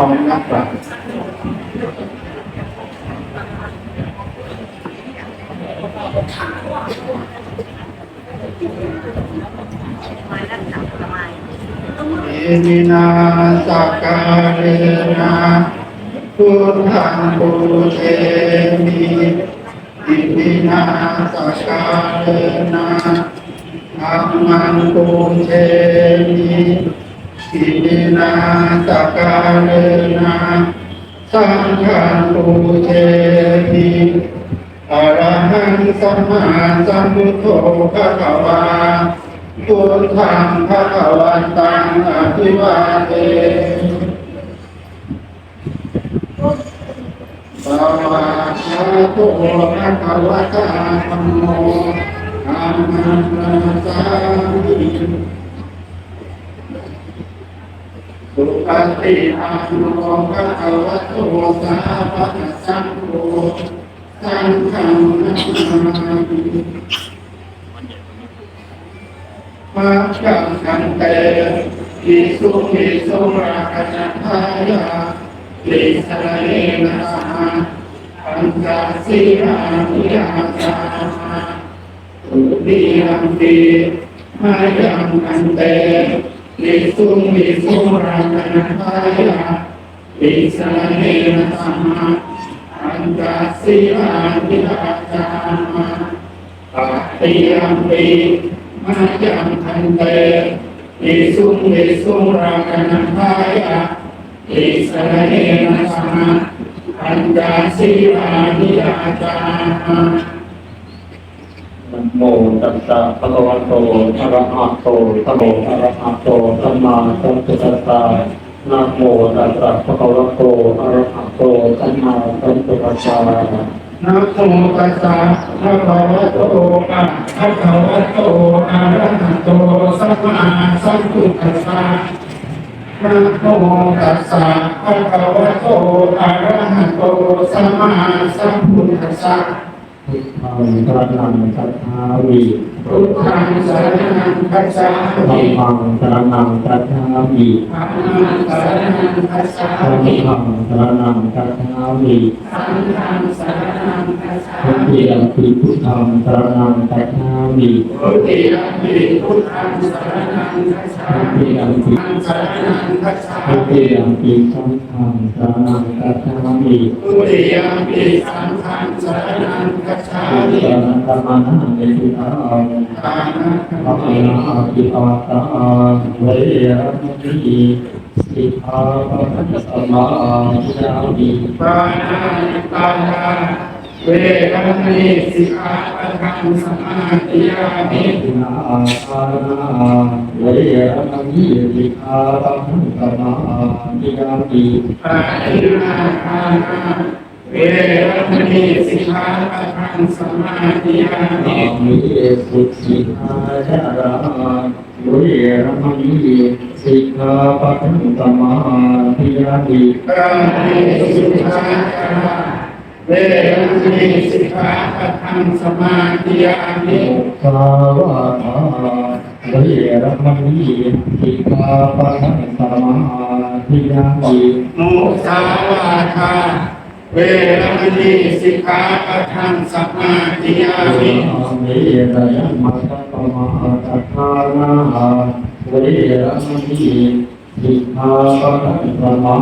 ร้อมนักปราชญ์อิมินาสักการะนะพุทธังปูเชมิอิมินาสักการะนะธัมมังปูเชมิ อิมินาสัการะนะสังฆังปูเชมิอรหังสัมมาสัมพุทโธภะคะวาพุทธังพระคะวันตังอภิวาเทสวาคาโตภะคะวะตาธัมโมธัมมังนาสามิ สุปฏิปันโนภะคะวะโตสาวกสังโฆสังฆังนามามิมาจังกันเตอิสุมิสุราคณทายาลิสระเนนะสหะปัญจสีรานิยาจาตุติยัมปีมายังกันเต ลิสุมิสุราคณทายาลิสระเนนะสหะปัญจสีรานิยาจามาตติยัมปีมายังทันเตอิสุงอิสุราคันทายะอิสระเนนะสหะปัญจสีรานิยาจามานะ โมตัสสะภะคะวะโตอะระหะโตสัมมอะระหะโตสัมมาสัมพุทธัสสะนะโมตัสสะภะคะวะโตอะระหะโตสัมมาสัมพุทธัสสะนะโมตัสสะภะคะวะโตอะภะคะวะโตอะระหะโตสัมมาสัมพุทธัสสะนะโมตัสสะภะคะวะโตอะระหะโตสัมมาสัมพุทธัสสะ พุทธังสรณังคัจฉามิพุทธังสรณังคัจฉาธัมิมมังสรณังคัจฉามิธัมมังสรณังคัจฉาสังมิฆังสรณังคัจฉามิสังฆังสรณังคัจฉาทุมิติยมปิพุทธังสรณังคัจฉามิทุติยมปิพุทธังสรณังคัจฉาทุมิติยมปิธังสรณังคัจฉาทุมิติยมปิสังฆังสรณังคัจฉามิทุติยมปิสังฆัง สรณังคัจฉาอามิจารย์ธรรมนาเนติตาทานะพระนาอิปาตาเวรมณีสิกขาปะทัสสมาธิยามิปานาปานาเวรมณีสิกขาปะทังสมาธิยามิทินาอานาเวรมณีสิกขาปะทัสสมาธิยามิปานาทานา เวรมณีสิกขาปะทังสมาธิยามิอามิสุขิทาจาราเวรมณีสิกขาปะทัสสมาธิยามิปาทิสิกขาจาราเวรมณีสิกขาปะทังสมาธิยามิสาวาทาเวรมณีสิกขาปะทัสสมาธิยามิมุสาวาทา เวรมณีสิกขาปะทังสัมมาธิยามิอามิตยัมมัตตมะตัทานาเวรมณีสิกขาปะทัสสมมา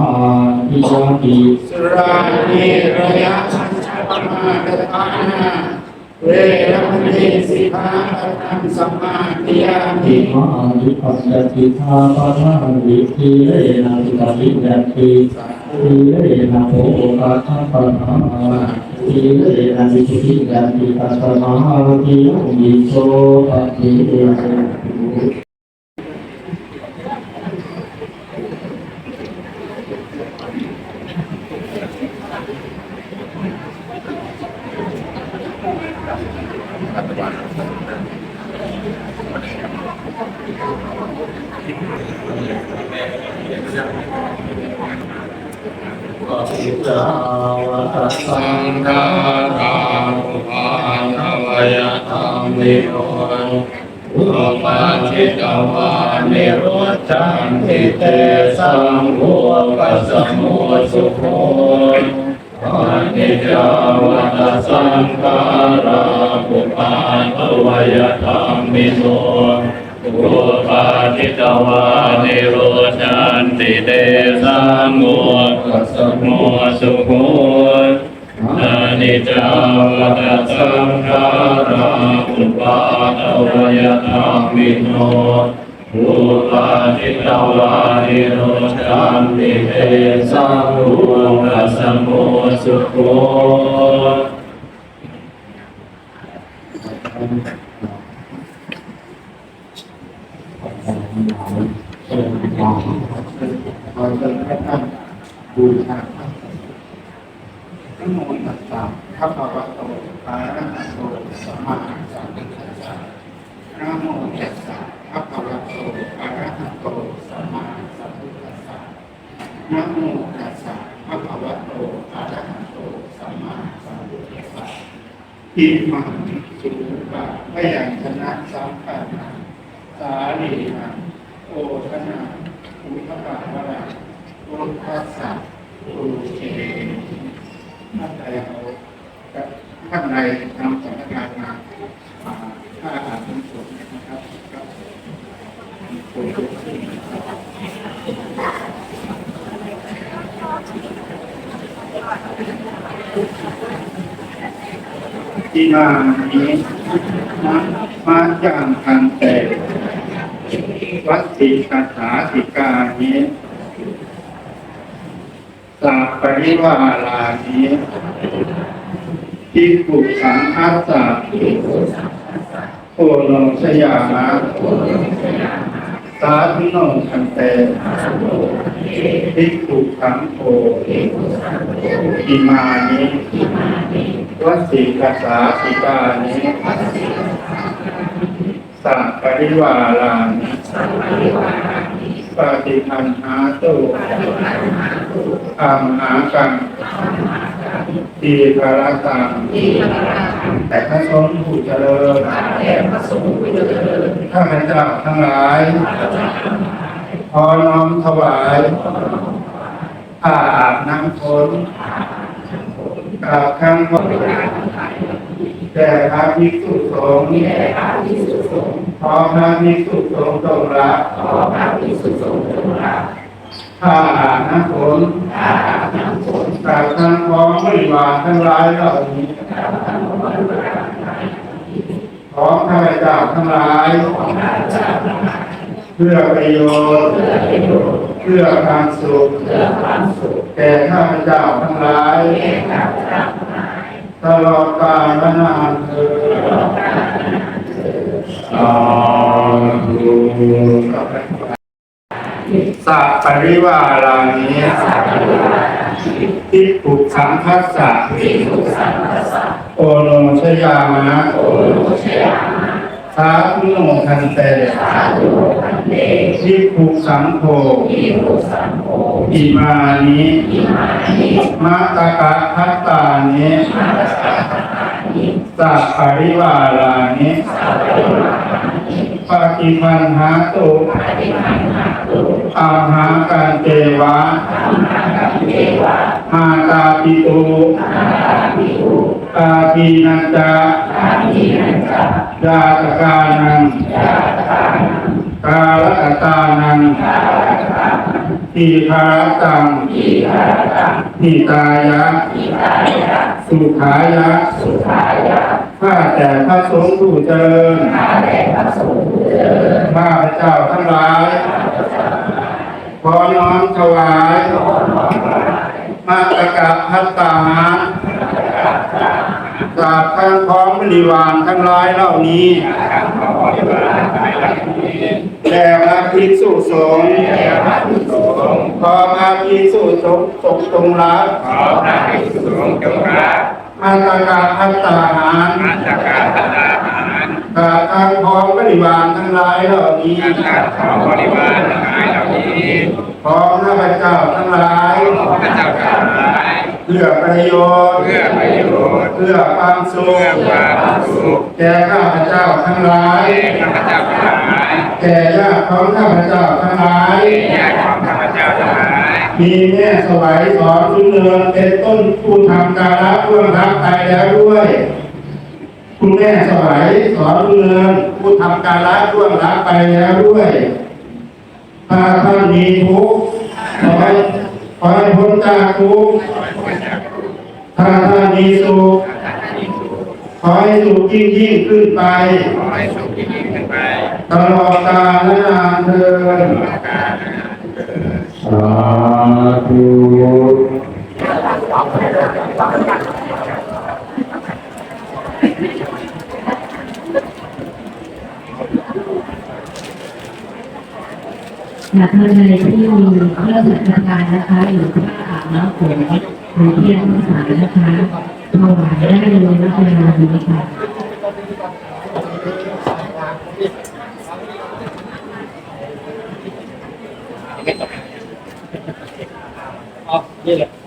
ธิยามิสรานิระยะชันชะปมาตทานาเวรมณีสิกขาปะทังสัมมาธิยามิมานิปัสสติทาปะทานิทีเลนะสุตติยัตติ ทีเลนะโภคาทาปะทาทีเลนะวิสุทธิยัตติตัสสมาธิยามิโสปะทิเต อิสาวะตัสสังฆาราภาณวายธรรมิโนอุปาทิตวานิโรจันติเตสังโฆปัสสโมสุโขอานิจจาวัตสังขาราปุปาทวยธรรมิโน อุปาทิตวานิโรจันติเตสังโฆปัสสโมสุโขอานิจาวัฏสังขาราอุปาทวยธรรมิโนอุปาทิตวานิโรจันติเตสังโฆกัสสโมสุโข ขอเชิญให้ท่านบูชาพระนะโมตัสสะภะคะวะโตอะระหะโตสัมมาสัมพุทธัสสะนะโมตัสสะภะคะวะโตอะระหะโตสัมมาสัมพุทธัสสะนะโมตัสสะภะคะวะโตอะระหะโตสัมมาสัมพุทธัสสะอิมังสุปะพยัญชนะสัมปันนังสาลีนัง โอทนาอุทกะวะระโอทัสสะโอเคท่านใดเอาท่านใดนำสังฆทานมาอ่าถ้าอาจเป็นส่วนนะครับครับส่วนขึ้นที่มานี้มามาจางทันแต่ วัดสีคาถาสิกานี้สาปริวารานี้ที่กุสังคัสสะโอโนชยามะสาธุโนคันเตทิกุขังโฆอิมานิวัดสีคาถาสิกานี้สาปริวาลานิ รานิปฏิคันหาตุอัมหากังทีภารตังแต่พระสงฆ์ผู้เจริญข้าพเจ้าทั้งหลายขอน้อมถวายผ้าอาบน้ำฝนกราบข้างพระแด่พระภิกษุสงฆ์ ขอพระภิกษุสงฆ์จงรับข้าอาบน้ำฝนกราบทางของบริวารทั้งหลายเหล่านี้ขอข้าพเจ้าทั้งหลายเพื่อประโยชน์เพื่อความสุขแก่ข้าพเจ้าทั้งหลายตลอดกาลนานเถิด สาธุสัพปริวารานิทิปุขังคัสสะโอโนชยามะสาธุโนทันเตทิปุสังโฆอิมานิมาตากะพัตตานิ สัพปริวารานิปฏิปันหาตุอาหาการเตวะมาตาปิตุตาทีนันจายาตกานังกาลกตานัง ทีภาตังทีตายะ สุขายะ ข้าแต่พระสงฆ์ผู้เจริญข้าพเจ้าทั้งหลาย ขอน้อมถวายมาตกะพัตตาหาร จากทางของบริวารทั้งหลายเหล่านี้แด่พระภิกษุสงฆ์ขอพระภิกษุสงฆ์จงรักขอพระภิกษุสงฆ์จงรักมาตกะพัตตาหารมาตรการทหารจากทางของบริวารทั้งหลายเหล่านี้การของบริวารทั้งหลาย เหล่านี้ขอข้าพเจ้าทั้งหลายขอพระเจ้าทั้งหลายเพื่อประโยชน์เพื่อประโยชน์เพื่อความสุเพื่อขความสุขแก่ข้าพเจ้าทั้งหลายแก่ข้าพเจ้าทั้งหลายแก่ญาติของข้าพเจ้าทั้งหลายแก่ญาติของข้าพเจ้าทั้งหลายมีแม่สวัยสอนสุนเนืองเป็นต้นผู้ทำการรับร่วงรับไปแล้วด้วยคุณแม่สวัยสอนสุนเนืองผู้ทำการรับร่วงรับไปแล้วด้วย ถ้าท่านมีทุกข์ขอให้ขอให้พ้นจากทุกข์ถ้าท่านมีสุขขอให้สุขยิ่งยิ่งขึ้นไป ขอให้สุขยิ่งขึ้นไป ตลอดกาลนานเทินสาธุ หากท่านใดที่มีเครื่องสังฆทานนะคะหรือผ้าอาบน้ำฝนหรือเทียนสารนะคะถวายได้เลยนะคะนี้ค่ะเดี๋ยวเดี๋ยวเดี๋ยวเอ๊ะ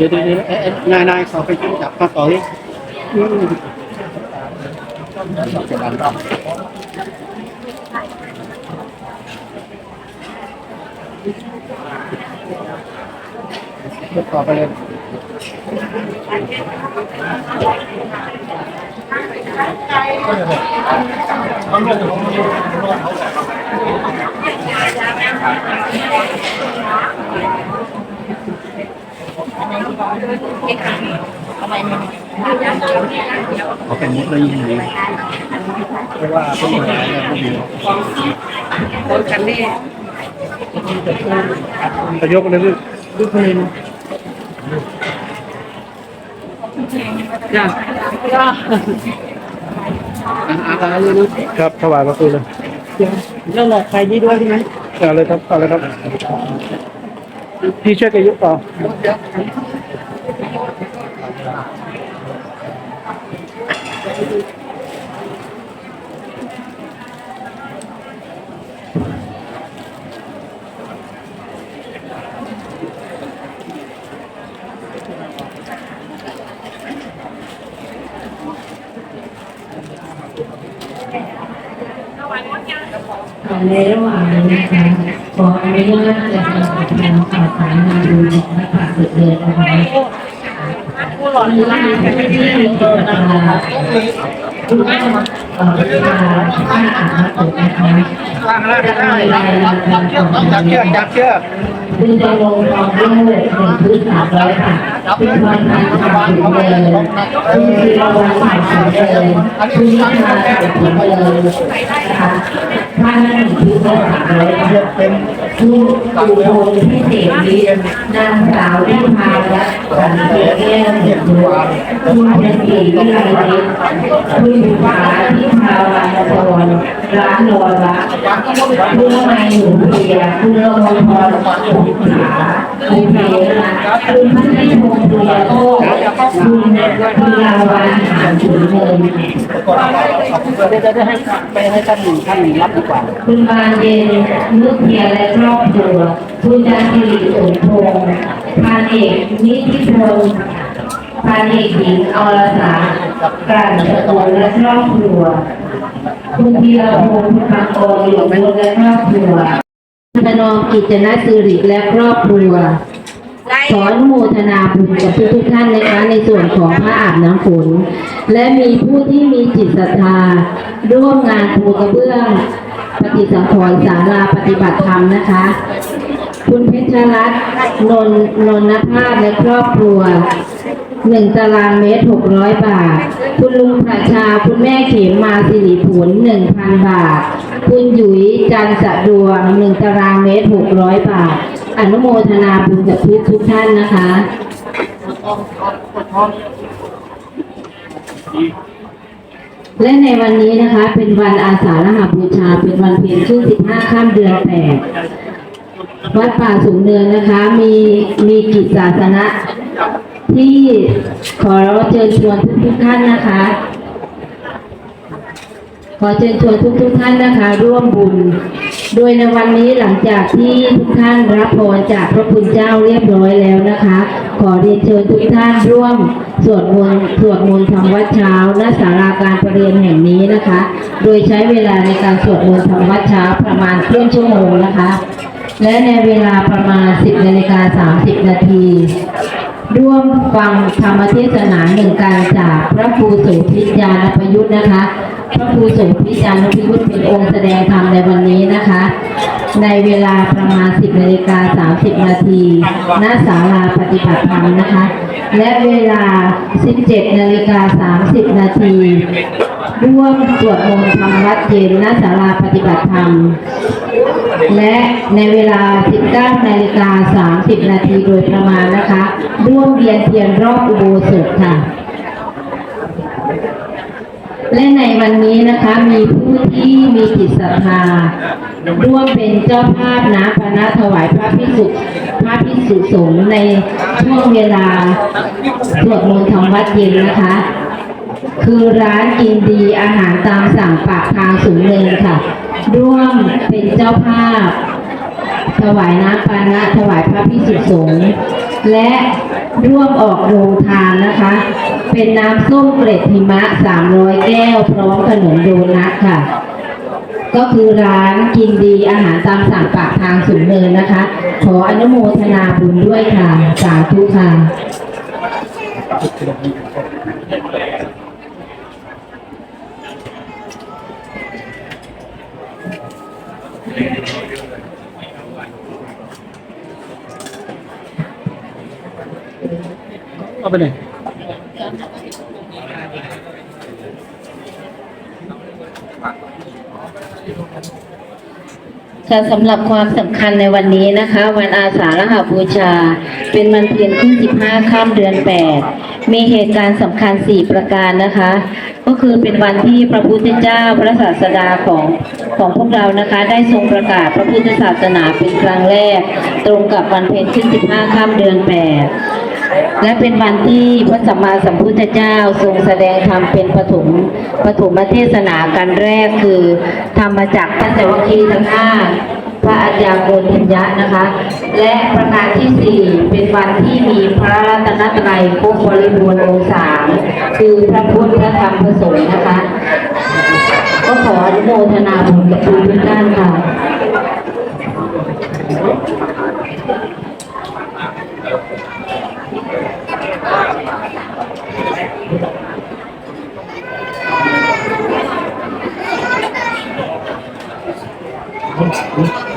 ยขอไปจับมาต่อดิอืมจะดันรอบต่อไป เลยเอาเป็นมุดเลยยิงดีเพราะว่าเป็นหลายเนี่ยพวกนี้คนกันนี่จะยกเลยลูกลูกเพลงจ้าจ้าอะไรเลยนะครับถวายพระคุณเลยแล้วหลอกใครนี่ด้วยใช่ไหมเอาเลยครับเอาเลยครับ พี่ช่วยกันยก ขาตจะสอบถามรงานดูของนักข่าวสืบเดือนนะคะ ผู้หลอนที่มีที่มีจิตตาคุณแม่เอ่อที่มาที่มาอ่านมาตกนะคะจะมีรายงานการของจับเชือกจับเชือกคุณจะลงความโลภหนึ่งพื้นสามร้อยค่ะคุณวันทางทางถึงเลยคุณคือรางวัลผ่านถึงเลยคุณวิชาถึงเลยนะคะท่านหนึ่งพื้นสามร้อยค่ะเป็นคุณปู่พงษ์พิเศษฤทธิ์นางสาววิภารัตน์สันเสถียรแก้วคุณเพ็ญศรีวิไลฤทธิ์คุณบุภาทิพาวรรณพรร้านโนระคุณนายหนูเพียคุณโลพรสุขาคุณเพนะคุณพัฒนิพงศ์เพียโตคุณพิลาวันหานถุนเงินเดี๋ยวจะให้ไปให้ท่านท่านรับดีกว่า คุณบานเย็นนุชเพียและครอบครัวคุณจันทรีสมพงศ์พันเอกนิติพงศ์ พันเอกหญิงอรสากลั่นตะโกนและครอบครัว คุณพีรพงศ์พุทธกรหลวงพลและครอบครัวคุณธนอมกิจนะสิริและครอบครัว ขออนุโมทนาบุญกับทุกทุกท่านนะคะในส่วนของพระอาบน้ำฝน และมีผู้ที่มีจิตศรัทธา ร่วมงานปูกระเบื้องปฏิสังขรณ์ศาลาปฏิบัติธรรมนะคะ คุณเพชรรัตน์นนนนภาพและครอบครัว หนึ่งตารางเมตรหกร้อยบาท คุณลุงประชาคุณแม่เขมมาสิริผลหนึ่งพันบาท คุณหยุยจันทร์สะดวงหนึ่งตารางเมตรหกร้อยบาท อนุโมทนาบุญกับทุกทุกท่านนะคะและในวันนี้นะคะเป็นวันอาสาฬหบูชา เป็นวันเพ็ญขึ้น 15 ข้ามเดือนแปดวัดป่าสูงเนินนะคะ มีมีกิจศาสนะ ที่ขอเชิญชวนทุกๆท่านนะคะ ขอเชิญชวนทุกทุกๆท่านนะคะ ร่วมบุญ โดยในวันนี้หลังจากที่ทุกท่านรับพรจากพระคุณเจ้าเรียบร้อยแล้วนะคะ ขอเรียนเชิญทุกท่านร่วมสวดมนต์สวดมนต์ทำวัดเช้าณศาลาการประเรียนแห่งนี้นะคะ โดยใช้เวลาในการสวดมนต์ทำวัดเช้าประมาณครึ่งชั่วโมงนะคะ และในเวลาประมาณ 10นาฬิกา30นาที ร่วมฟังธรรมเทศนาหนึ่งการจากพระครูโสุพิจารณพยุทธ์นะคะ พระครูโสุพิจารณพยุทธ์เป็นองค์แสดงธรรมในวันนี้นะคะ ในเวลาประมาณ 10นาฬิกา30 นาทีณศาลาปฏิบัติธรรมนะคะ และเวลา 17นาฬิกา30 นาทีร่วมสวดมนต์ทำวัดเย็นณศาลาปฏิบัติธรรม และในเวลา 19นาฬิกา30 นาทีโดยประมาณนะคะ ร่วมเวียนเทียนรอบอุโบสถค่ะ และในวันนี้นะคะมีผู้ที่มีจิตศรัทธาร่วมเป็นเจ้าภาพนะพนะถวายพระพิสุพระพิสุสงฆ์ในช่วงเวลาสวดมนต์ทำวัดเย็นนะคะ คือร้านกินดีอาหารตามสั่งปากทางสูงเนินค่ะ ร่วมเป็นเจ้าภาพ ถวายน้ำปานะถวายพระพิสุสงฆ์และร่วมออกโรงทานนะคะ เป็นน้ำส้มเกล็ดหิมะ 300 แก้ว พร้อมขนมโดนัทค่ะ ก็คือร้านกินดีอาหารตามสั่งปากทางสูงเนินนะคะ ขออนุโมทนาบุญด้วยค่ะ สาธุค่ะ เอาไปไหนค่ะสำหรับความสำคัญในวันนี้นะคะ วันอาสาฬหบูชา เป็นวันเพ็ญขึ้น 15 ข้ามเดือน 8 มีเหตุการณ์สำคัญ 4 ประการนะคะ ก็คือเป็นวันที่พระพุทธเจ้าพระศาสดาของของพวกเรานะคะ ได้ทรงประกาศพระพุทธศาสนาเป็นครั้งแรก ตรงกับวันเพ็ญขึ้น 15 ข้ามเดือน 8 และเป็นวันที่พระสัมมาสัมพุทธเจ้าทรงแสดงธรรมเป็นปฐมปฐมเทศนากันแรกคือธรรมจักรปัญจวัคคีย์ทั้งห้าพระอัญญาโกณทัญญะนะคะ และประการที่สี่เป็นวันที่มีพระรัตนตรัยครบบริบูรณ์องค์สามคือพระพุทธพระธรรมพระสงฆ์นะคะ ก็ขออนุโมทนาบุญกับทุกท่านค่ะ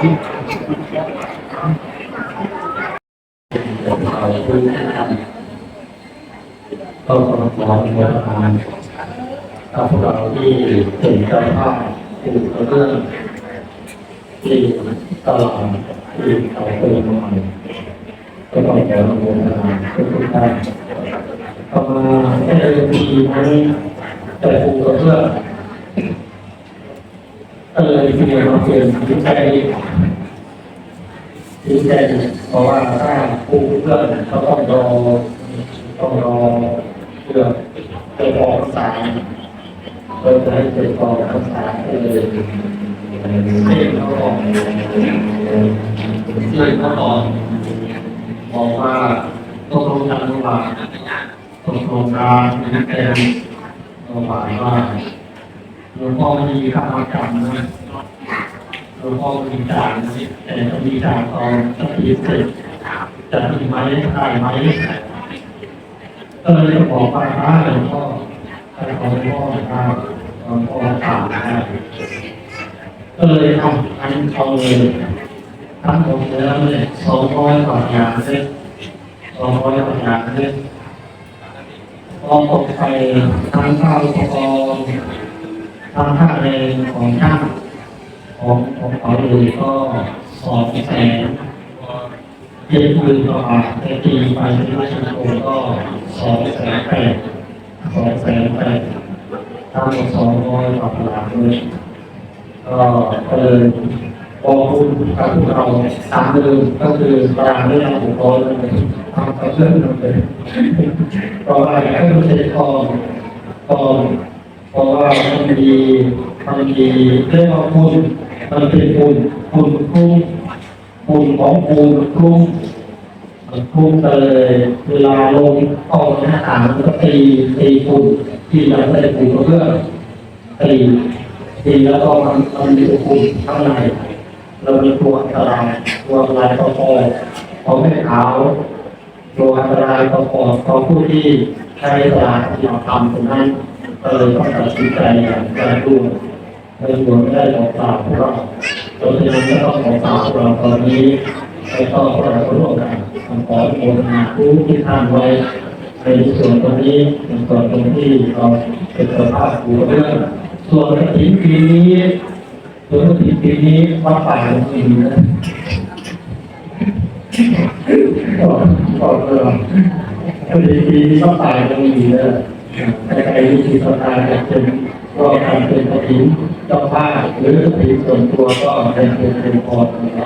เราผู้ทำก็ขอขออนุโมทนกับพวกเราที่เป็นเจ้าภาพที่เรื่องที่ตลอดที่เขาเป็นมาก็ต้องขออนุโมทนาทุกท่านต่อมาได้มีทั้งแต่ครูกับเพื่อ ก็เลยที่มาเป็นที่ใจดีใจเพราะว่าถ้าผู้เพื่อนเขาต้องรอต้องรอเพื่อไปบอกภาษาเพื่อจะให้ไปบอกภาษาเออเสียงเขาบอกเสียงเขาบอกบอกว่าต้องลงกันว่าต้องลงารนักเรียนราหมายว่า ลวงพ่อมีคำกรรมนะหลวงพ่อมีจานแต่ต้องมีจานตอนสักทีเสร็จจะมีไหมได้ไหมเออเลยบอกไปพระหลวงพ่อไปขอหลวงพ่อนะครับหลวงพ่อถามนะเออเลยทำอันเอาเลยทำผมแล้วเลยสองร้อยกว่าอย่างเลยสองร้อยกว่าอย่างเลยพอตกไปทางข้าวอุปกรณ์ ทางค่าแรงของช่างของของเขาเลยก็สองแสนเจ็ดหมื่นกว่าบาทแต่ตีไปที่ราชโงก็สองแสนแปดสองแสนแปดทั้งหมดสองร้อยกว่าบาทเลยก็เลยบอกคุณกับพวกเราตามเดิมก็คือการเรื่องขอุปกรณ์เลยทำกับเรื่องเลยก็อะไรก็ไม่ใช่กองกอง เพราะว่ามันมีมันมีเรียกว่าคุณมันเป็นคุณคุณคุ้มคุณของคุณคุ้มคุ้มไปเลยเวลาลงออกหน้าต่างมันก็ตีตีคุณที่เราได้คุณเพื่อตีตีแล้วก็มันมันมีคุณข้างในเรามีตัวอันตรายตัวอันตรายก็พอพอไม่ขาวตัวอันตรายก็พอพอผู้ที่ใช้ตลาดที่เราทำตรงนั้น ก็เลยต้องตัดสินใจอย่างกระตุ้นในส่วนไม่ได้ของฝากพวกเราตัวที่นั้นก็ต้องของฝากพวกเราตอนนี้ไปต่อพวกเราก็ร่วมกันขอโอนมาผู้ที่ท่านไว้ในส่วนตรงนี้เป็นส่วนตรงที่เราเป็นสภาพหัวเรื่องส่วนกระถิ่นปีนี้ส่วนกระถิ่นปีนี้วัดป่าหลวงปู่นะก็ก็เออพอดีปีนี้ก็ตายตรงนี้เลย ใครที่มีศรัทธาจะเป็นก็ทำเป็นกระถิ่นเจ้าภาพหรือกระถิ่นส่วนตัวก็เป็นเป็นเป็นพอของเรา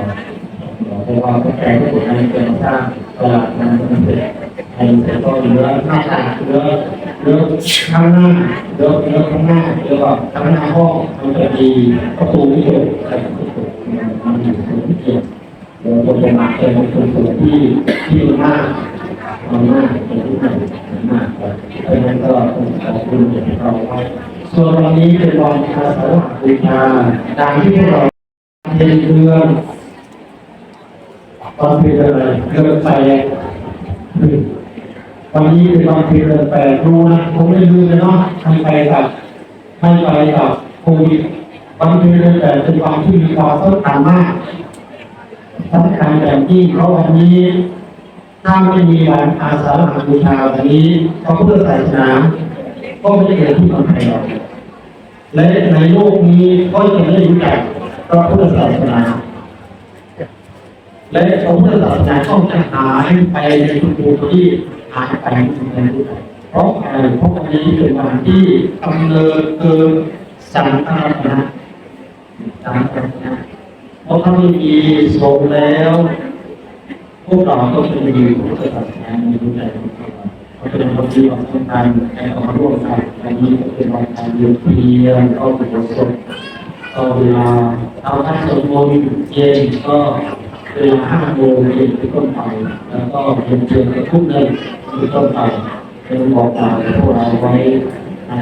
เพราะว่าพระแก่ที่ผมนั้นเป็นสร้างตลาดนั้นมันเป็นไอ้แต่ก็เหลือหน้าต่างเหลือเหลือข้างหน้าเหลือเหลือข้างหน้าเหลือแบบข้างหน้าห้องมันจะมีประตูวิเศษอะไรประตูมันอยู่ตรงที่เกี่ยวเราจะมาเป็นคนส่วนที่ที่ มากมากเป็นที่มากมากเพราะฉะนั้นก็ต้อขอบคุณเราไว้ส่วนวันนี้เป็นวันอาสาฬหบูชาดังที่เราเรียนเรื่องตอนเป็นอะไรเรื่องไปวันนี้เป็นควันเป็นเรื่องแปลรู้นะผมไม่รู้เลยเนาะให้ไปกับให้ไปกับโควิดควันเป็นเรื่องแปลเป็นควันที่มีความสำคัญมากสำคัญอย่างยิ่งเพราะวันนี้ ถ้าไม่มีวันอาสาฬหบูชาวันนี้พระพุทธศาสนาก็ไม่ได้เกิดที่เมืองไทยเราและในโลกนี้ก็จะได้รู้จักพระพุทธศาสนาและพระพุทธศาสนาต้องจะหายไปในทุกภูมิที่หายไปในทุกภูมิเพราะอะไรเพราะวันนี้เป็นวันที่กำเนิดเกิดสังฆทานสังฆทานเพราะถ้าไม่มีสงแล้ว พวกเราก็จะมีพุทธศาสนามีรู้ใจของเราเพราะฉะนั้นวันนี้เราต้องการให้เรามาร่วมกันวันนี้ก็เป็นวันการเรียนเพียงเข้าไปบทสวดก็เวลาเอาท่านสวดมนต์เย็นก็เวลาห้าโมงเย็นเป็นต้นไปแล้วก็เรียนเชิญกับทุกเดือนเป็นต้นไปเป็นบอกกล่าวพวกเราไว้ใน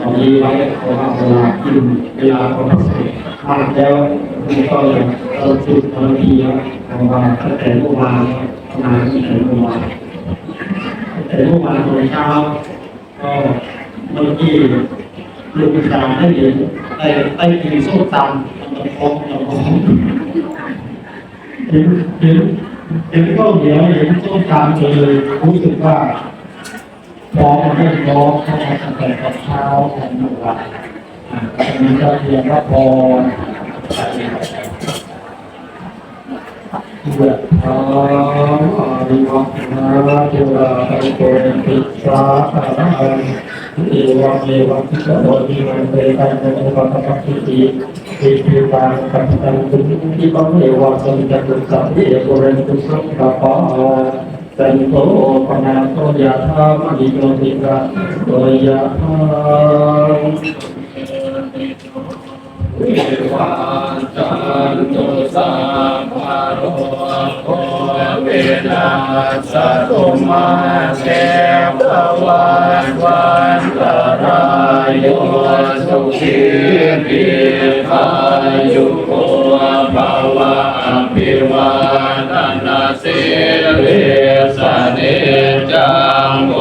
ตอนนี้ไว้เพราะว่าเวลากินเวลาของพระสงฆ์มากแล้ว มันก็เราจุดบางทีแล้วทางวันตั้งแต่เมื่อวานมาที่ถึงเมื่อวานตั้งแต่เมื่อวานตอนเช้าก็เมื่อกี้ลูกสาวได้เห็นได้ได้กินส้มตำมันพงมันพงเห็นเห็นเห็นก็เดี๋ยวเห็นส้มตำเลยรู้สึกว่าพอมันได้ร้องเข้ามาตั้งแต่ตอนเช้าของเมื่อวานอ่าตอนนี้ก็เรียนว่าพอ ยะถาอาริวัตนาเทวาไตโกติสาอารังเอวะเมวะทิกะโอทิมันเตตังโมปะปะปะติติติปิตังกัปตังตุติปังเอวะสัมจัตุสัพเพโกเรนตุสัพพะปะสันโตปะนาโตยะธามณิโยติกะโตยะธาวัจันตุสัพพะโรโควิ นาสตุมาเตภวันวันตรายโยสุขีปีพายุโกภาวะอภิวาทนาสิริสเนจังโก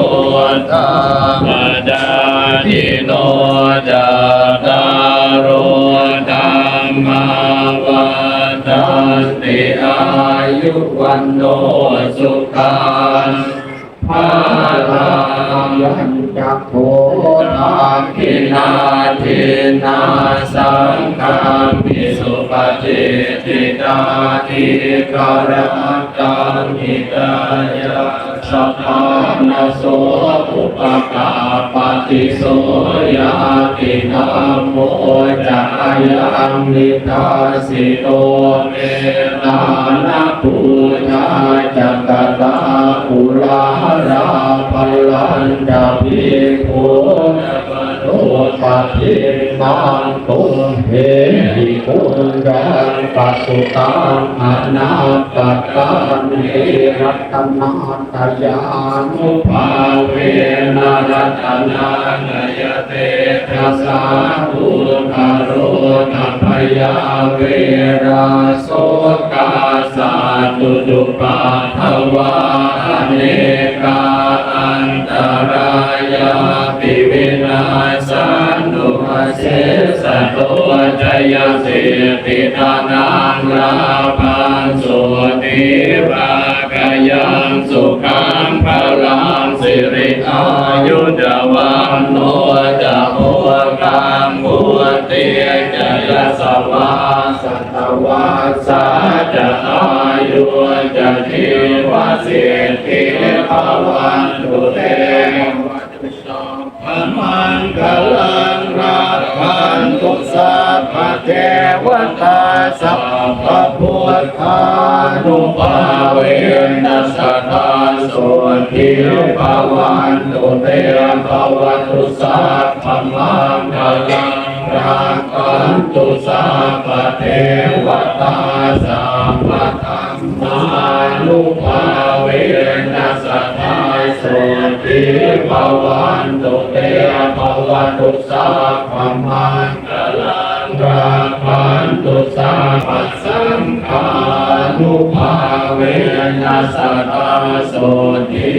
ธามดาทิโนจา ยุวันโนสุขังภาลังยันจักโทนาคินาทินาสังฆามิสุปฏิทิตาทิกรตังหิตายา สัพพานโสอุปกาปฏิโสยาติธรรมโมจายังนิทาสิโตเมตานาปูชาจักตาปุราราพลันดาภิกขุ โตปะเทมังตุงเหหิปุญญังปัสสุตังอนาปตังเอรัตนาตยานุภาเวนะรัตนานยเตทัสสาธุคาโรนัพยาเวราโสกาสาตุตุปาทวาเนกาอันตรายา สสะโตจยเสติทานังราพันสุติภากยังสุขังพลังสิริอายุจวันโนจะโมกังบุติจยสวาสัตวาสาจะอายุจะชีวสิทิภวันตุเตพมันกลังรักขัน ตุสัพพเทวตาสัพพพุทธานุภาเวนัสตาสุทิภาวันตุเตภาวันตุสัพพมังกลังรักขันตุสัพเทวตาสัพพธรรมานุภาเวนัสตาสุทิภาวันตุเตภาวันตุสัพพมังกลัง รักขันตุสัพพะสังฆานุภาเวนัสตาโสุทิ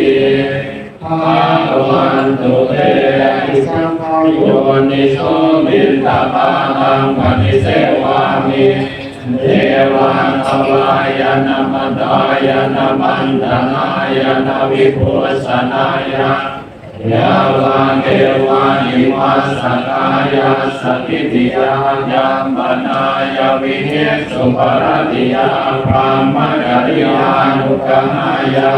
ภาวันตุเตสังฆโยนิโสมินตาปานังปฏิเสวามิเทวันอวายนามันดายนามันดานายนาวิปุสนายา ยาวาเทวานิวัสกายาสกิติยายัมปนายาวิเหสุปรติยาพรามกริยานุกหายา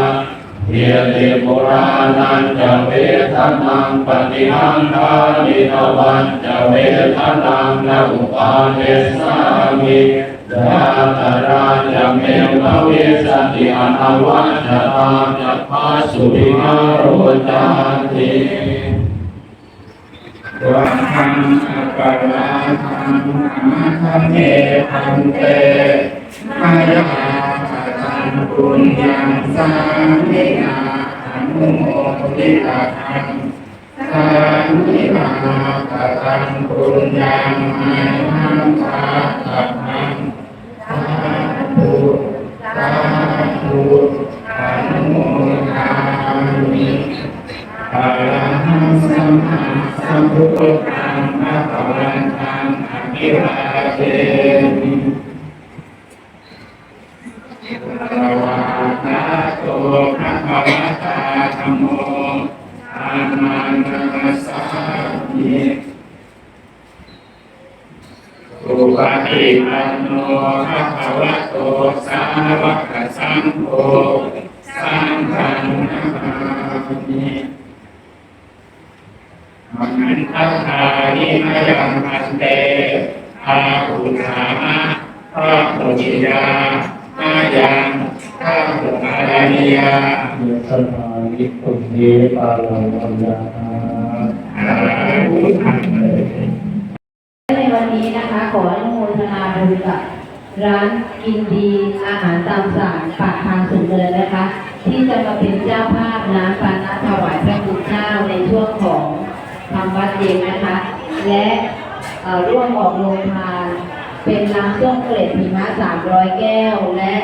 เยติปุรานันจะเวทนังปฏิหังคานินวันจะเวทนังนาอุปาเทสามิ ราจะเมวะเวสติอนาวัจตาจะพาสุริมาโรจาติวังอัปปะลาทังอาคันเมพันเตมายาตังปุญญังสามินาอนุโมทิตาทังสามิมาตังปุญญังอันหังตา ธุสาธุอนุโมทามิอรหังสัมมาสัมพุทธังพระภวันตังอภิวาเทมิภะวะตาโตภะคะวะตาธัมโมธัมมังนัสสามิ สุปฏิปันโนภะคะวะโตสาวกสังโฆสังฆังนามามิมันทัพพานิมยังมันเตพาหุสามะพาหุจิยามายังพาหุอารานิยาเยสนานิพุทธิปาลังวัญญาอาหุอันเตในี้นะคะ ขออนุโมทนาบุญกับร้านกินดีอาหารตามสั่งปากทางสุดเลยนนะคะ ที่จะมาเป็นเจ้าภาพน้ำปานะถวายพระคุณเจ้าในช่วงของทำวัดเย็นนะคะ และร่วมออกโรงทาน เป็นน้ำส้มเกล็ดหิมะ300 แก้ว และ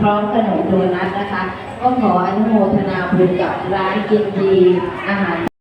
พร้อมขนมโดนัทนะคะ ก็ขออนุโมทนาบุญกับร้านกินดีอาหาร